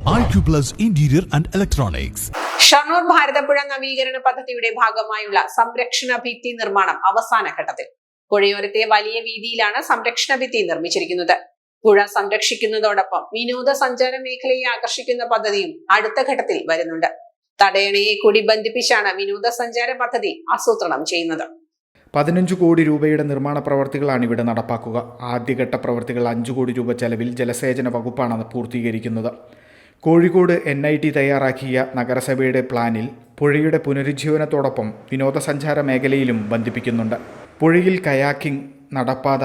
Interior and Electronics. ഷണ്ണൂർ Bharathapuzha നവീകരണ പദ്ധതിയുടെ ഭാഗമായുള്ള സംരക്ഷണ ഭിത്തി നിർമ്മാണം അവസാന ഘട്ടത്തിൽ. പുഴയോരത്തെ വലിയ വീതിയിലാണ് സംരക്ഷണ ഭിത്തി നിർമ്മിച്ചിരിക്കുന്നത്. പുഴ സംരക്ഷിക്കുന്നതോടൊപ്പം വിനോദസഞ്ചാര മേഖലയെ ആകർഷിക്കുന്ന പദ്ധതിയും അടുത്ത ഘട്ടത്തിൽ വരുന്നുണ്ട്. തടയണയെ കൂടി ബന്ധിപ്പിച്ചാണ് വിനോദസഞ്ചാര പദ്ധതി ആസൂത്രണം ചെയ്യുന്നത്. പതിനഞ്ച് കോടി രൂപയുടെ നിർമ്മാണ പ്രവർത്തികളാണ് ഇവിടെ നടപ്പാക്കുക. ആദ്യഘട്ട പ്രവർത്തികൾ അഞ്ച് കോടി രൂപ ചെലവിൽ ജലസേചന വകുപ്പാണ് പൂർത്തീകരിക്കുന്നത്. കോഴിക്കോട് എൻ ഐ ടി തയ്യാറാക്കിയ നഗരസഭയുടെ പ്ലാനിൽ പുഴയുടെ പുനരുജ്ജീവനത്തോടൊപ്പം വിനോദസഞ്ചാര മേഖലയിലും ബന്ധിപ്പിക്കുന്നുണ്ട്. പുഴയിൽ കയാക്കിംഗ് നടപ്പാത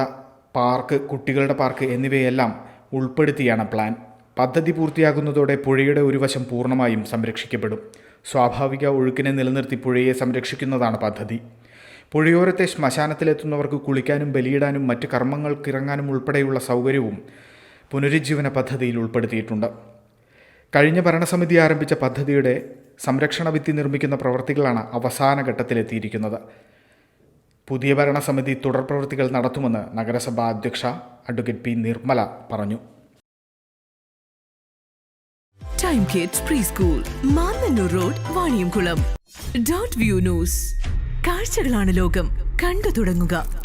പാർക്ക് കുട്ടികളുടെ പാർക്ക് എന്നിവയെല്ലാം ഉൾപ്പെടുത്തിയാണ് പ്ലാൻ. പദ്ധതി പൂർത്തിയാകുന്നതോടെ പുഴയുടെ ഒരു വശം പൂർണമായും സംരക്ഷിക്കപ്പെടും. സ്വാഭാവിക ഒഴുക്കിനെ നിലനിർത്തി പുഴയെ സംരക്ഷിക്കുന്നതാണ് പദ്ധതി. പുഴയോരത്തെ ശ്മശാനത്തിലെത്തുന്നവർക്ക് കുളിക്കാനും ബലിയിടാനും മറ്റ് കർമ്മങ്ങൾക്കിറങ്ങാനും ഉൾപ്പെടെയുള്ള സൗകര്യവും പുനരുജ്ജീവന പദ്ധതിയിൽ ഉൾപ്പെടുത്തിയിട്ടുണ്ട്. കഴിഞ്ഞ ഭരണസമിതി ആരംഭിച്ച പദ്ധതിയുടെ സംരക്ഷണ ഭിത്തി നിർമ്മിക്കുന്ന പ്രവൃത്തികളാണ് അവസാന ഘട്ടത്തിലെത്തിയിരിക്കുന്നത്. പുതിയ ഭരണസമിതി തുടർ പ്രവൃത്തികൾ നടത്തുമെന്ന് നഗരസഭാ അധ്യക്ഷ അഡ്വക്കേറ്റ് പി നിർമ്മല പറഞ്ഞു. Time Kids preschool road view news കാഴ്ചകളാണ് ലോകം. കണ്ടു തുടങ്ങുക.